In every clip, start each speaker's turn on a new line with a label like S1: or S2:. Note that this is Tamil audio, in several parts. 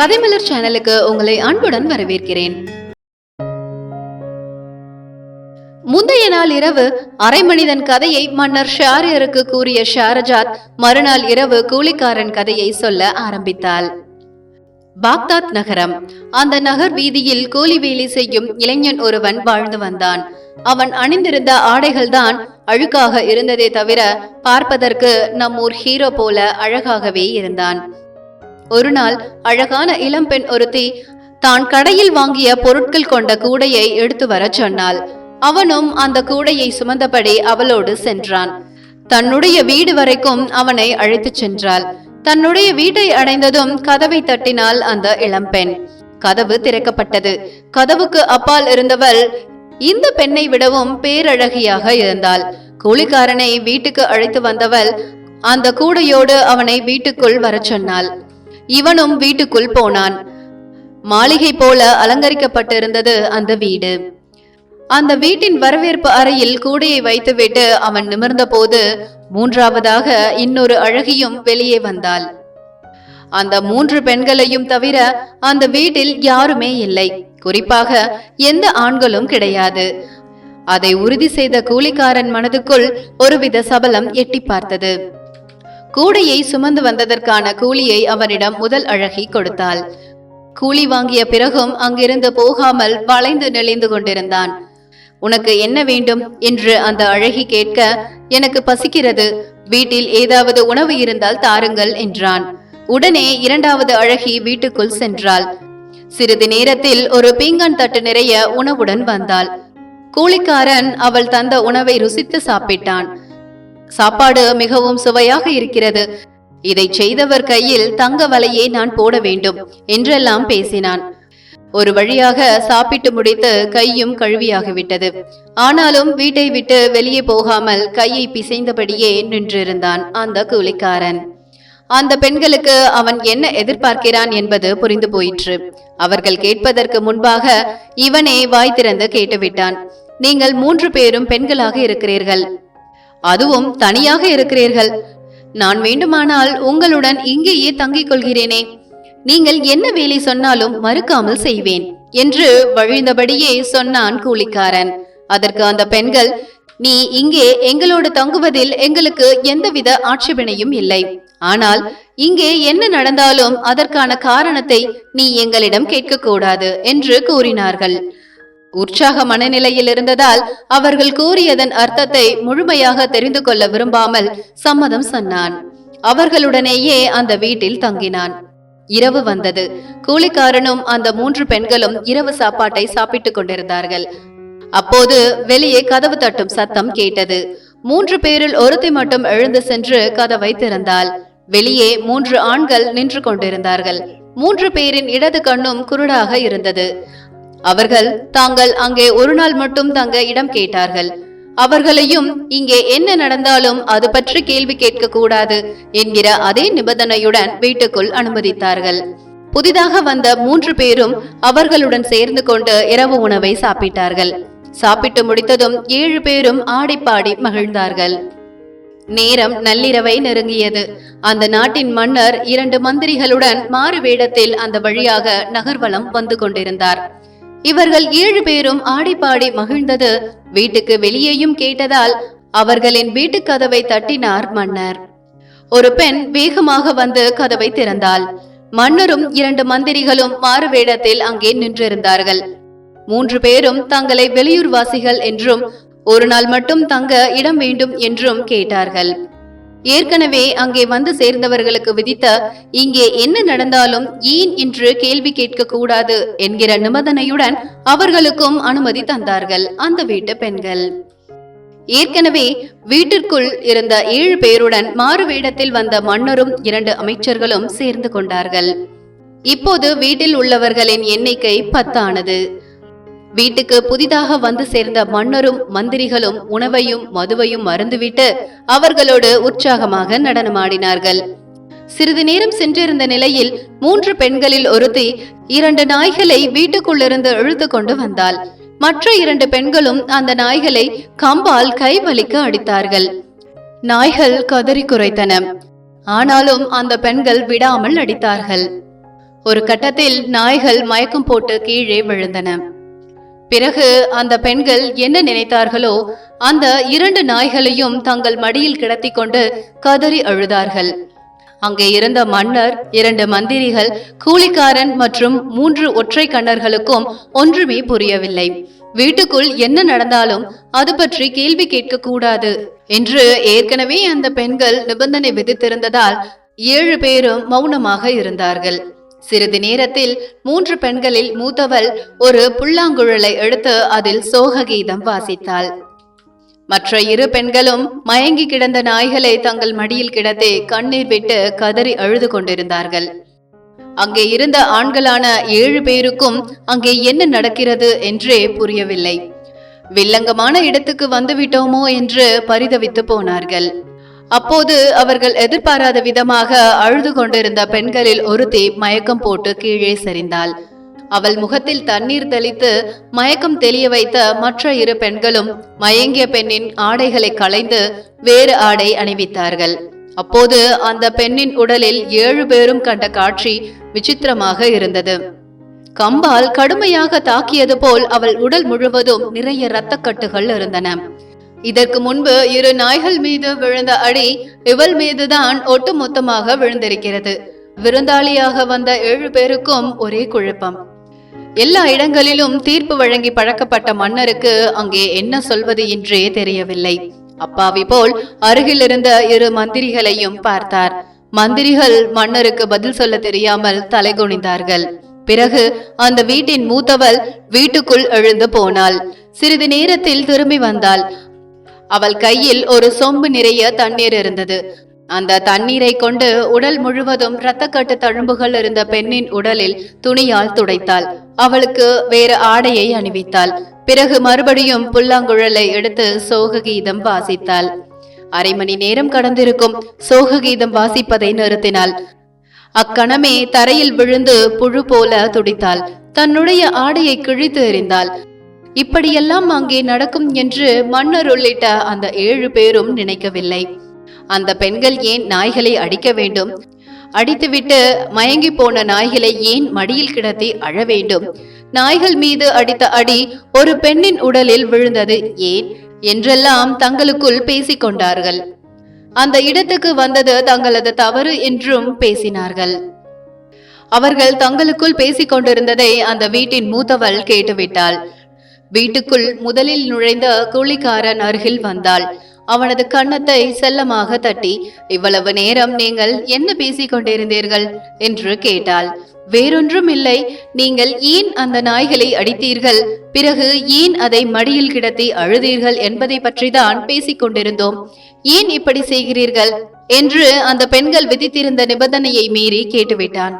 S1: கதைமலர் சேனலுக்கு உங்களை அன்புடன் வரவேற்கிறேன். முந்தைய நாள் இரவு அரைமனிதன் கதையை மன்னர் ஷாரியருக்கு கூறிய ஷாரஜாத் மறுநாள் இரவு கூலிக்காரன் கதையை சொல்ல ஆரம்பித்தாள். பாக்தாத் நகரம். அந்த நகர் வீதியில் கூலி வேலை செய்யும் இளைஞன் ஒருவன் வாழ்ந்து வந்தான். அவன் அணிந்திருந்த ஆடைகள்தான் அழுக்காக இருந்ததே தவிர பார்ப்பதற்கு நம்மூர் ஹீரோ போல அழகாகவே இருந்தான். ஒரு நாள் அழகான இளம்பெண் ஒருத்தி தான் கடையில் வாங்கிய பொருட்கள் கொண்ட கூடையை எடுத்து வரச் சொன்னாள். அவனும் அந்த கூடையை சுமந்தபடி அவளோடு சென்றான். தன்னுடைய வீடு வரைக்கும் அவனை அழைத்துச் சென்றாள். தன்னுடைய வீட்டை அடைந்ததும் கதவை தட்டினாள் அந்த இளம்பெண் கதவு திறக்கப்பட்டது. கதவுக்கு அப்பால் இருந்தவள் இந்த பெண்ணை விடவும் பேரழகியாக இருந்தாள். கூலிக்காரனை வீட்டுக்கு அழைத்து வந்தவள் அந்த கூடையோடு அவனை வீட்டுக்குள் வரச் சொன்னாள். இவனும் வீட்டுக்குள் போனான். மாளிகை போல அலங்கரிக்கப்பட்டிருந்தது அந்த வீடு. அந்த வீட்டின் வரவேற்பு அறையில் கூடையை வைத்துவிட்டு அவன் நிமிர்ந்த போது மூன்றாவதாக இன்னொரு அழகியும் வெளியே வந்தாள். அந்த மூன்று பெண்களையும் தவிர அந்த வீட்டில் யாருமே இல்லை. குறிப்பாக எந்த ஆண்களும் கிடையாது. அதை உறுதி செய்த கூலிக்காரன் மனதுக்குள் ஒருவித சபலம் எட்டி பார்த்தது. கூடையை சுமந்து வந்ததற்கான கூலியை அவனிடம் முதல் அழகி கொடுத்தாள். கூலி வாங்கிய பிறகும் அங்கிருந்து போகாமல் வளைந்து நெளிந்து கொண்டிருந்தான். உனக்கு என்ன வேண்டும்? என்று அந்த அழகி கேட்க எனக்கு பசிக்கிறது. வீட்டில் ஏதாவது உணவு இருந்தால் தாருங்கள் என்றான். உடனே இரண்டாவது அழகி வீட்டுக்குள் சென்றாள். சிறிது நேரத்தில் ஒரு பீங்கான் தட்டு நிறைய உணவுடன் வந்தாள். கூலிக்காரன் அவள் தந்த உணவை ருசித்து சாப்பிட்டான். சாப்பாடு மிகவும் சுவையாக இருக்கிறது. இதை செய்தவர் கையில் தங்க வலையை நான் போட வேண்டும் என்றெல்லாம் பேசினான். ஒரு வழியாக சாப்பிட்டு முடித்து கையும் கழுவியாகிவிட்டது. ஆனாலும் வீட்டை விட்டு வெளியே போகாமல் கையை பிசைந்தபடியே நின்றிருந்தான் அந்த கூலிக்காரன். அந்த பெண்களுக்கு அவன் என்ன எதிர்பார்க்கிறான் என்பது புரிந்து போயிற்று. அவர்கள் கேட்பதற்கு முன்பாக இவனே வாய் திறந்து கேட்டுவிட்டான். நீங்கள் மூன்று பேரும் பெண்களாக இருக்கிறீர்கள். அதுவும் தனியாக இருக்கிறீர்கள். நான் வேண்டுமானால் உங்களுடன் இங்கேயே தங்கிக் கொள்கிறேனே. நீங்கள் என்ன வேலை சொன்னாலும் மறுக்காமல் செய்வேன் என்று வழிந்தபடியே சொன்னான் கூலிக்காரன். அதற்கு அந்த பெண்கள் நீ இங்கே எங்களோடு தங்குவதில் எங்களுக்கு எந்தவித ஆட்சேபனையும் இல்லை. ஆனால் இங்கே என்ன நடந்தாலும் அதற்கான காரணத்தை நீ எங்களிடம் கேட்கக்கூடாது என்று கூறினார்கள். உற்சாக மனநிலையில் இருந்ததால் அவர்கள் கூறியதன் அர்த்தத்தை முழுமையாக தெரிந்து கொள்ள விரும்பாமல் சம்மதம் சொன்னான். அவர்களுடனேயே அந்த வீட்டில் தங்கினான். இரவு வந்தது. கூலிக்காரனும் அந்த மூன்று பெண்களும் இரவு சாப்பாட்டை சாப்பிட்டுக் கொண்டிருந்தார்கள். அப்போது வெளியே கதவு தட்டும் சத்தம் கேட்டது. மூன்று பேரில் ஒருத்தி மட்டும் எழுந்து சென்று கதவை திறந்தாள். வெளியே மூன்று ஆண்கள் நின்று கொண்டிருந்தார்கள். மூன்று பேரின் இடது கண்ணும் குருடாக இருந்தது. அவர்கள் தாங்கள் அங்கே ஒரு நாள் மட்டும் தங்க இடம் கேட்டார்கள். அவர்களையும் இங்கே என்ன நடந்தாலும் அது பற்றி கேள்வி கேட்க கூடாது என்கிற அதே நிபந்தனையுடன் வீட்டுக்குள் அனுமதித்தார்கள். புதிதாக வந்த மூன்று பேரும் அவர்களுடன் சேர்ந்து கொண்டு இரவு உணவை சாப்பிட்டார்கள். சாப்பிட்டு முடித்ததும் ஏழு பேரும் ஆடிப்பாடி மகிழ்ந்தார்கள். நேரம் நள்ளிரவை நெருங்கியது. அந்த நாட்டின் மன்னர் இரண்டு மந்திரிகளுடன் மாறு வேடத்தில் அந்த வழியாக நகர்வலம் வந்து கொண்டிருந்தார். இவர்கள் ஏழு பேரும் ஆடிப்பாடி மகிழ்ந்தது. வீட்டுக்கு வெளியேயும் கேட்டதால் அவர்களின் வீட்டுக் கதவை தட்டினார் மன்னர். ஒரு பெண் வேகமாக வந்து கதவை திறந்தாள். மன்னரும் இரண்டு மந்திரிகளும் மாறு வேடத்தில் அங்கே நின்றிருந்தார்கள். மூன்று பேரும் தங்களை வெளியூர்வாசிகள் என்றும் ஒரு நாள் மட்டும் தங்க இடம் வேண்டும் என்றும் கேட்டார்கள். ஏற்கனவே அங்கே வந்து சேர்ந்தவர்களுக்கு விதித்த இங்கே என்ன நடந்தாலும் ஏன் என்று கேள்வி கேட்க கூடாது என்கிற நிபந்தனையுடன் அவர்களுக்கும் அனுமதி தந்தார்கள் அந்த வீட்டு பெண்கள். ஏற்கனவே வீட்டிற்குள் இருந்த ஏழு பேருடன் மாறு வேடத்தில் வந்த மன்னரும் இரண்டு அமைச்சர்களும் சேர்ந்து கொண்டார்கள். இப்போது வீட்டில் உள்ளவர்களின் எண்ணிக்கை பத்தானது. வீட்டுக்கு புதிதாக வந்து சேர்ந்த மன்னரும் மந்திரிகளும் உணவையும் மதுவையும் மறந்துவிட்டு அவர்களோடு உற்சாகமாக நடனமாடினார்கள். சிறிது நேரம் சென்றிருந்த நிலையில் மூன்று பெண்களில் ஒருத்தி இரண்டு நாய்களை வீட்டுக்குள்ளிருந்து இழுத்து கொண்டு வந்தாள். மற்ற இரண்டு பெண்களும் அந்த நாய்களை கம்பால் கைவலிக்க அடித்தார்கள். நாய்கள் கதறி குறைத்தன ஆனாலும் அந்த பெண்கள் விடாமல் அடித்தார்கள். ஒரு கட்டத்தில் நாய்கள் மயக்கம் போட்டு கீழே விழுந்தன. பிறகு அந்த பெண்கள் என்ன நினைத்தார்களோ அந்த இரண்டு நாய்களையும் தங்கள் மடியில் கிடத்திக் கொண்டு கதறி அழுதார்கள். அங்கே இருந்த மன்னர் இரண்டு மந்திரிகள் கூலிக்காரன் மற்றும் மூன்று ஒற்றை கண்ணர்களுக்கும் ஒன்றுமே புரியவில்லை. வீட்டுக்குள் என்ன நடந்தாலும் அது பற்றி கேள்வி கேட்க கூடாது என்று ஏற்கனவே அந்த பெண்கள் நிபந்தனை விதித்திருந்ததால் ஏழு பேரும் மௌனமாக இருந்தார்கள். சிறிது நேரத்தில் மூன்று பெண்களில் மூத்தவள் ஒரு புல்லாங்குழலை எடுத்து அதில் சோக கீதம் வாசித்தாள். மற்ற இரு பெண்களும் மயங்கி கிடந்த நாய்களை தங்கள் மடியில் கிடத்தே கண்ணீர் விட்டு கதறி அழுது கொண்டிருந்தார்கள். அங்கே இருந்த ஆண்களான ஏழு பேருக்கும் அங்கே என்ன நடக்கிறது என்றே புரியவில்லை. வில்லங்கமான இடத்துக்கு வந்துவிட்டோமோ என்று பரிதவித்து போனார்கள். அப்போது அவர்கள் எதிர்பாராத விதமாக அழுது கொண்டிருந்த பெண்களில் ஒருத்தி மயக்கம் போட்டு கீழே சரிந்தாள். அவள் முகத்தில் தண்ணீர் தெளித்து மயக்கம் தெளிய வைத்த மற்ற இரு பெண்களும் மயங்கிய பெண்ணின் ஆடைகளை களைந்து வேறு ஆடை அணிவித்தார்கள். அப்போது அந்த பெண்ணின் உடலில் ஏழு பேரும் கண்ட காட்சி விசித்திரமாக இருந்தது. கம்பால் கடுமையாக தாக்கியது போல் அவள் உடல் முழுவதும் நிறைய இரத்தக்கட்டுகள் இருந்தன. இதற்கு முன்பு இரு நாய்கள் மீது விழுந்த அடி இவள் மீதுதான் ஒட்டுமொத்தமாக விழுந்திருக்கிறது. விருந்தாளியாக வந்த ஏழு பேருக்கும் ஒரே குழப்பம். எல்லா இடங்களிலும் தீர்ப்பு வழங்கி பழக்கப்பட்ட மன்னருக்கு அங்கே என்ன சொல்வது என்றே தெரியவில்லை. அப்பாவி போல் அருகில் இருந்த இரு மந்திரிகளையும் பார்த்தார். மந்திரிகள் மன்னருக்கு பதில் சொல்ல தெரியாமல் தலைகுனிந்தார்கள். பிறகு அந்த வீட்டின் மூத்தவள் வீட்டுக்குள் எழுந்து போனாள். சிறிது நேரத்தில் திரும்பி வந்தாள். அவள் கையில் ஒரு சொம்பு நிறைய தண்ணீர் இருந்தது. அந்த தண்ணீரை கொண்டு உடல் முழுவதும் இரத்தக்கட்டு தழும்புகள் இருந்த பெண்ணின் உடலில் துணியால் துடைத்தாள். அவளுக்கு வேறு ஆடையை அணிவித்தாள். பிறகு மறுபடியும் புல்லாங்குழலை எடுத்து சோக கீதம் வாசித்தாள். அரை மணி நேரம் கடந்திருக்கும். சோக கீதம் வாசிப்பதை நிறுத்தினாள். அக்கணமே தரையில் விழுந்து புழு போல துடித்தாள். தன்னுடைய ஆடையை கிழித்து எறிந்தாள். இப்படியெல்லாம் அங்கே நடக்கும் என்று மன்னர் உள்ளிட்ட அந்த ஏழு பேரும் நினைக்கவில்லை. அந்த பெண்கள் ஏன் நாய்களை அடிக்க வேண்டும்? அடித்துவிட்டு மயங்கி போன நாய்களை ஏன் மடியில் கிடத்தி அழ வேண்டும்? நாய்கள் மீது அடித்த அடி ஒரு பெண்ணின் உடலில் விழுந்தது ஏன்? என்றெல்லாம் தங்களுக்குள் பேசிக் கொண்டார்கள். அந்த இடத்துக்கு வந்தது தங்களது தவறு என்றும் பேசினார்கள். அவர்கள் தங்களுக்குள் பேசிக் கொண்டிருந்ததை அந்த வீட்டின் மூத்தவள் கேட்டுவிட்டாள். வீட்டுக்குள் முதலில் நுழைந்த கூலிக்காரன் அருகில் வந்தாள். அவனது கன்னத்தை செல்லமாக தட்டி இவ்வளவு நேரம் நீங்கள் என்ன பேசிக் கொண்டிருந்தீர்கள்? என்று கேட்டாள். வேறொன்றும் இல்லை. நீங்கள் ஏன் அந்த நாய்களை அடித்தீர்கள்? பிறகு ஏன் அதை மடியில் கிடத்தி அழுதீர்கள் என்பதை பற்றிதான் பேசிக் கொண்டிருந்தோம். ஏன் இப்படி செய்கிறீர்கள்? என்று அந்த பெண்கள் விதித்திருந்த நிபந்தனையை மீறி கேட்டுவிட்டான்.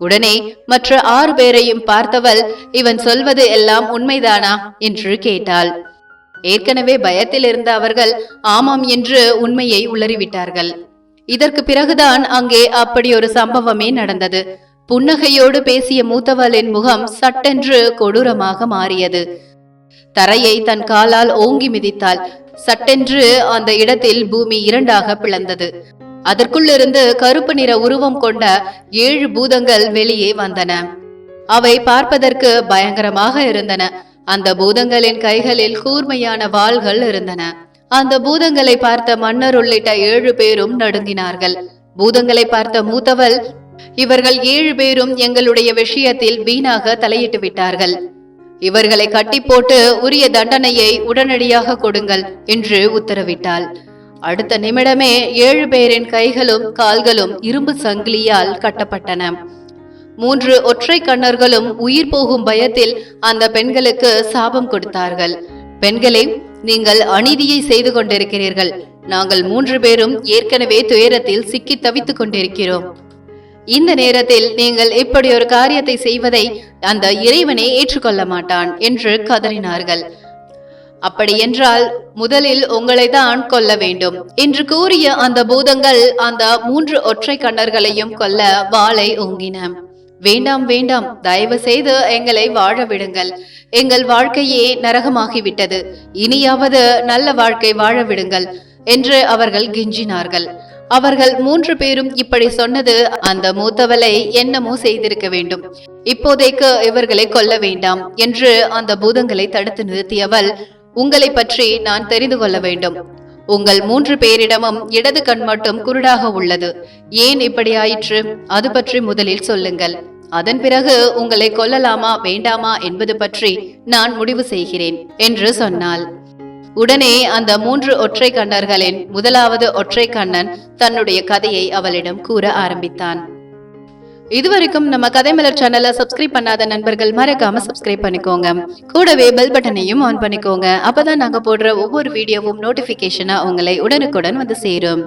S1: உடனே மற்ற ஆறு பேரையும் பார்த்தவள் இவன் சொல்வது எல்லாம் உண்மைதானா? என்று கேட்டாள். ஏற்கனவே பயத்தில் இருந்த அவர்கள் ஆமாம் என்று உண்மையை உளறிவிட்டார்கள் இதற்கு பிறகுதான் அங்கே அப்படி ஒரு சம்பவமே நடந்தது. புன்னகையோடு பேசிய மூத்தவளின் முகம் சட்டென்று கொடூரமாக மாறியது. தரையை தன் காலால் ஓங்கி மிதித்தாள். சட்டென்று அந்த இடத்தில் பூமி இரண்டாக பிளந்தது. அதற்குள்ளிருந்து கருப்பு நிற உருவம் கொண்ட ஏழு பூதங்கள் வெளியே வந்தன. அவை பார்ப்பதற்கு பயங்கரமாக இருந்தன. அந்த பூதங்களின் கைகளில் கூர்மையான வாள்கள் இருந்தன. அந்த பூதங்களை பார்த்த மன்னர் உள்ளிட்ட ஏழு பேரும் நடுங்கினார்கள். பூதங்களை பார்த்த மூத்தவள் இவர்கள் ஏழு பேரும் எங்களுடைய விஷயத்தில் வீணாக தலையிட்டு விட்டார்கள். இவர்களை கட்டி போட்டு உரிய தண்டனையை உடனடியாக கொடுங்கள் என்று உத்தரவிட்டாள். அடுத்த நிமிடமே ஏழு பேரின் கைகளும் கால்களும் இரும்பு சங்கிலியால் கட்டப்பட்டன. மூன்று ஒற்றை கண்ணர்களும் உயிர் போகும் பயத்தில் அந்த பெண்களுக்கு சாபம் கொடுத்தார்கள். பெண்களே நீங்கள் அநீதியை செய்து கொண்டிருக்கிறீர்கள். நாங்கள் மூன்று பேரும் ஏற்கனவே துயரத்தில் சிக்கி தவித்துக் கொண்டிருக்கிறோம். இந்த நேரத்தில் நீங்கள் இப்படி ஒரு காரியத்தை செய்வதை அந்த இறைவனே ஏற்றுக்கொள்ள மாட்டான் என்று கதறினார்கள். அப்படி என்றால் முதலில் உங்களை தான் கொல்ல வேண்டும். என்று கூறிய அந்த பூதங்கள் அந்த மூன்று ஒற்றை கண்ணர்களையும் கொல்ல வாளை ஓங்கின. வேண்டாம் வேண்டாம் தயவு செய்து எங்களை வாழ விடுங்கள். எங்கள் வாழ்க்கையே நரகமாகிவிட்டது. இனியாவது நல்ல வாழ்க்கை வாழ விடுங்கள் என்று அவர்கள் கெஞ்சினார்கள். அவர்கள் மூன்று பேரும் இப்படி சொன்னது அந்த மூத்தவளை என்னமோ செய்திருக்க வேண்டும். இப்போதைக்கு இவர்களை கொல்ல வேண்டாம் என்று அந்த பூதங்களை தடுத்து நிறுத்தியவள் உங்களை பற்றி நான் தெரிந்து கொள்ள வேண்டும். உங்கள் மூன்று பேரிடமும் இடது கண் மட்டும் குருடாக உள்ளது. ஏன் இப்படி ஆயிற்று? அது பற்றி முதலில் சொல்லுங்கள். அதன் பிறகு உங்களை கொல்லலாமா வேண்டாமா என்பது பற்றி நான் முடிவு செய்கிறேன் என்று சொன்னாள். உடனே அந்த மூன்று ஒற்றை கண்ணர்களின் முதலாவது ஒற்றை கண்ணன் தன்னுடைய கதையை அவளிடம் கூற ஆரம்பித்தான். இதுவரைக்கும் நம்ம கதை மலர் சேனலை சப்ஸ்கிரைப் பண்ணாத நண்பர்கள் மறக்காம சப்ஸ்கிரைப் பண்ணிக்கோங்க. கூடவே பெல் பட்டனையும் ஆன் பண்ணிக்கோங்க. அப்பதான் நாங்க போடுற ஒவ்வொரு வீடியோவும் நோட்டிபிகேஷனா உங்களை உடனுக்குடன் வந்து சேரும்.